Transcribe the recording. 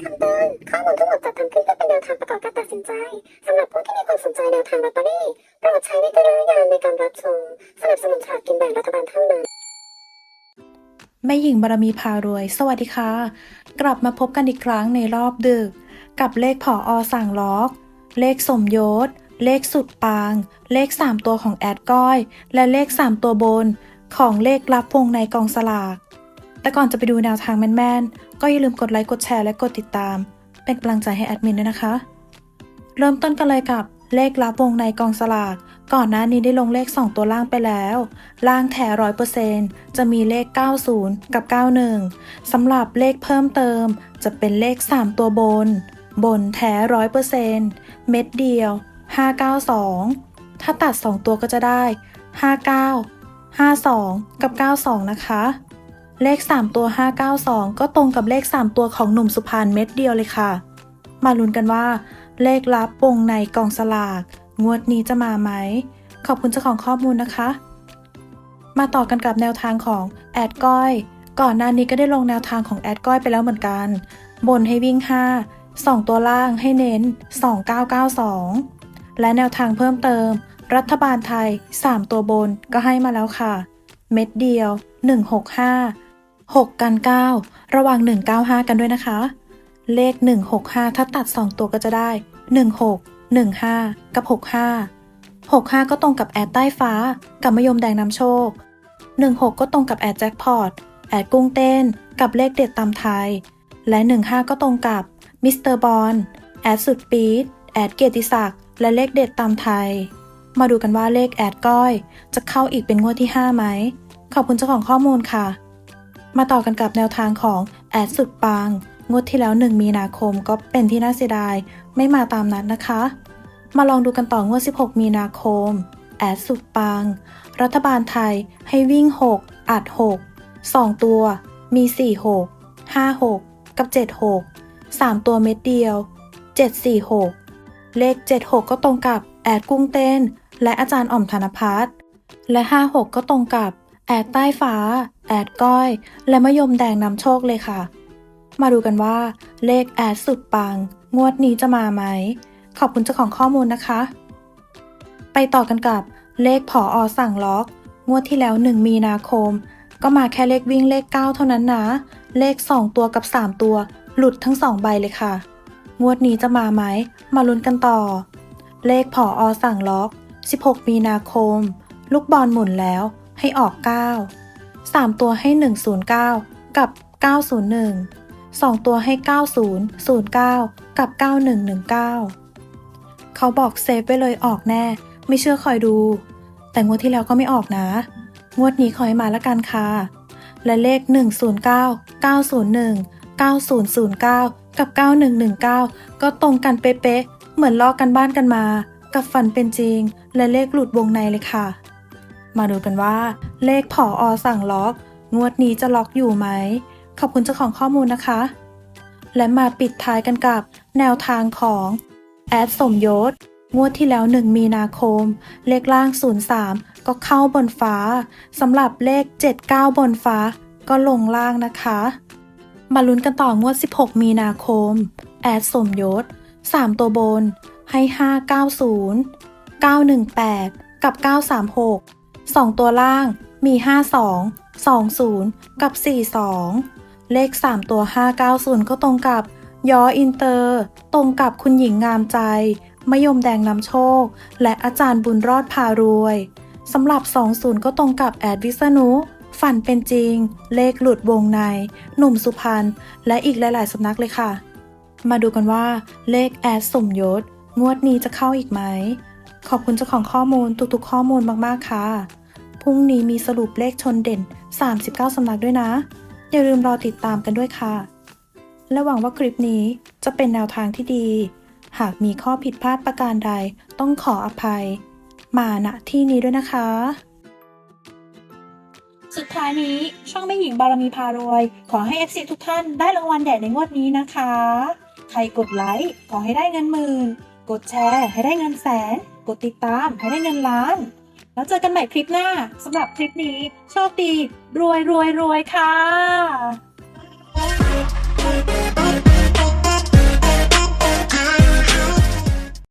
คำเตือนข้อมูลทั้งหมดจัดทำขึ้นเพื่อเป็นแนวทางประกอบการตัดสินใจสำหรับผู้ที่มีความสนใจแนวทางลอตเตอรี่โปรดใช้วิจารณญาณในการรับชมสนับสนุนฉลากกินแบ่งรัฐบาลเท่านั้นแม่หญิงบารมีพารวย สวัสดีค่ะ กลับมาพบกันอีกครั้งในรอบดึก กับเลขผออสั่งล็อก เลขสมยศ เลขสุดปาง เลข 3 ตัวของแอดก้อย และเลข 3 ตัวบน ของเลขลับพวงในกองสลาก แต่ก่อนจะไปดูแนวทางแมนๆ ก็อย่าลืมกดไลค์ กดแชร์และกดติดตาม เป็นกำลังใจให้แอดมินด้วยนะคะ เริ่มต้นกันเลยกับเลขลับวงในกองสลาก ก่อนหน้านี้ได้ลงเลข 2 ตัวล่างไปแล้ว ล่างแท้ร้อยเปอร์เซนจะมีเลข 90 กับ 91 สำหรับเลขเพิ่มเติม จะเป็นเลข 3 ตัวบน บนแท้ร้อยเปอร์เซนเม็ดเดียว 592 ถ้าตัด 2 ตัวก็จะได้ 59 52 กับ 92 นะคะ เลข 3 ตัว 592 ก็ตรงกับเลข 3 ตัวของหนุ่มสุพรรณเม็ดเดียวเลยค่ะ มาลุ้นกันว่า เลขลับวงในกองสลาก งวดนี้จะมาไหม ขอบคุณเจ้าของข้อมูลนะคะ มาต่อกันกับแนวทางของแอดก้อย ก่อนหน้านี้ก็ได้ลงแนวทางของแอดก้อยไปแล้วเหมือนกัน บนให้วิ่ง 5 2 ตัวล่างให้เน้น 2992 และแนวทางเพิ่มเติม รัฐบาลไทย 3 ตัวบนก็ให้มาแล้วค่ะ เม็ดเดียว 165 6 กัน 9 ระหว่าง195 กันด้วยนะคะ เลข 165 ถ้าตัด 2 ตัวก็จะได้ 16 15 กับ 65 65 ก็ตรงกับแอดใต้ฟ้า กับมะยมแดงนำโชค 16 ก็ตรงกับแอดแจ็คพอต แอดกุ้งเต้น กับเลขเด็ดตามไทย และ 15 ก็ตรงกับมิสเตอร์บอลแอดสุดปี๊ดแอดเกียรติศักดิ์และเลขเด็ดตามไทย มาดูกันว่าเลขแอดก้อย จะเข้าอีกเป็นงวดที่ 5 ไหม ขอบคุณเจ้าของข้อมูลค่ะ มาต่อกันกับแนวทางของแอดสุดปัง งวดที่แล้ว 1 มีนาคมก็เป็นที่น่าเสียดาย ไม่มาตามนัดนะคะ มาลองดูกันต่องวด 16 มีนาคม แอดสุดปัง รัฐบาลไทยให้วิ่ง 6 อัด 6 2 ตัว มี 4 6 5 6 กับ 7 6 3 ตัวเม็ดเดียว 7 4 6 เลข 76 ก็ตรงกับแอดกุ้งเต้น และอาจารย์อ่อมธนพัฒน์และ 56 ก็ตรงกับ แอดใต้ฟ้า แอดก้อย และมะยมแดงนำโชคเลยค่ะ มาดูกันว่า เลขแอดสุดปัง งวดนี้จะมาไหม ขอบคุณเจ้าของข้อมูลนะคะ ไปต่อกันกับเลขผออสั่งล็อก งวดที่แล้ว 1 มีนาคม ก็มาแค่เลขวิ่งเลข 9 เท่านั้นนะ เลข 2 ตัวกับ 3 ตัว หลุดทั้ง 2 ใบเลยค่ะ งวดนี้จะมาไหม มาลุ้นกันต่อ เลขผออสั่งล็อก 16 มีนาคม ลูกบอลหมุนแล้ว ให้ออก 9 3 ตัวให้ 109 กับ 901 2 ตัวให้ 9009 กับ 9119 เขาบอกเซฟไปเลยออกแน่ ไม่เชื่อคอยดู แต่งวดที่แล้วก็ไม่ออกนะ งวดนี้ขอให้มาละกันค่ะ และเลข 109 901 9009 กับ 9119 ก็ตรงกันเป๊ะๆเหมือนลอกกันบ้านกันมา กับฝันเป็นจริง และเลขหลุดวงในเลยค่ะ มาดูกันว่า เลขผออสั่งล็อก งวดนี้จะล็อกอยู่ไหม ขอบคุณเจ้าของข้อมูลนะคะ และมาปิดท้ายกันกับ แนวทางของแอดสมยศ งวดที่แล้ว 1 มีนาคม เลขล่าง 03 ก็เข้าบนฟ้าสำหรับเลข 79 บนฟ้า ก็ลงล่างนะคะ มาลุ้นกันต่องวด 16 มีนาคม แอดสมยศ 3 ตัวบนให้ 590 918 กับ 936 2 ตัวล่างมี 52 20 กับ 42 เลข 3 ตัว 590 ก็ตรงกับยออินเตอร์ ตรงกับคุณหญิงงามใจ มยมแดงนำโชค และอาจารย์บุญรอดพารวยสำหรับ 20 ก็ตรงกับแอดวิษณุฝันเป็นจริง เลขหลุดวงใน หนุ่มสุพรรณ และอีกหลาย ๆ สำนักเลยค่ะ มาดูกันว่าเลขแอดสมยศ งวดนี้จะเข้าอีกไหม ขอบคุณเจ้าของข้อมูลทุก ๆ ข้อมูลมาก ๆ ค่ะ พรุ่งนี้มีสรุปเลขชนเด่น 39 สำนักด้วยนะ อย่าลืมรอติดตามกันด้วยค่ะ และหวังว่าคลิปนี้จะเป็นแนวทางที่ดี หากมีข้อผิดพลาดประการใดต้องขออภัย มาณที่นี้ด้วยนะคะ สุดท้ายนี้ช่องแม่หญิงบารมีพารวย ขอให้ FC ทุกท่านได้รางวัลใหญ่ในงวดนี้นะคะ ใครกดไลค์ขอให้ได้เงินหมื่น กดแชร์ให้ได้เงินแสน กดติดตามให้ได้เงินล้าน แล้วเจอกันใหม่คลิปหน้าสำหรับคลิปนี้ โชคดี รวยรวยรวยค่ะ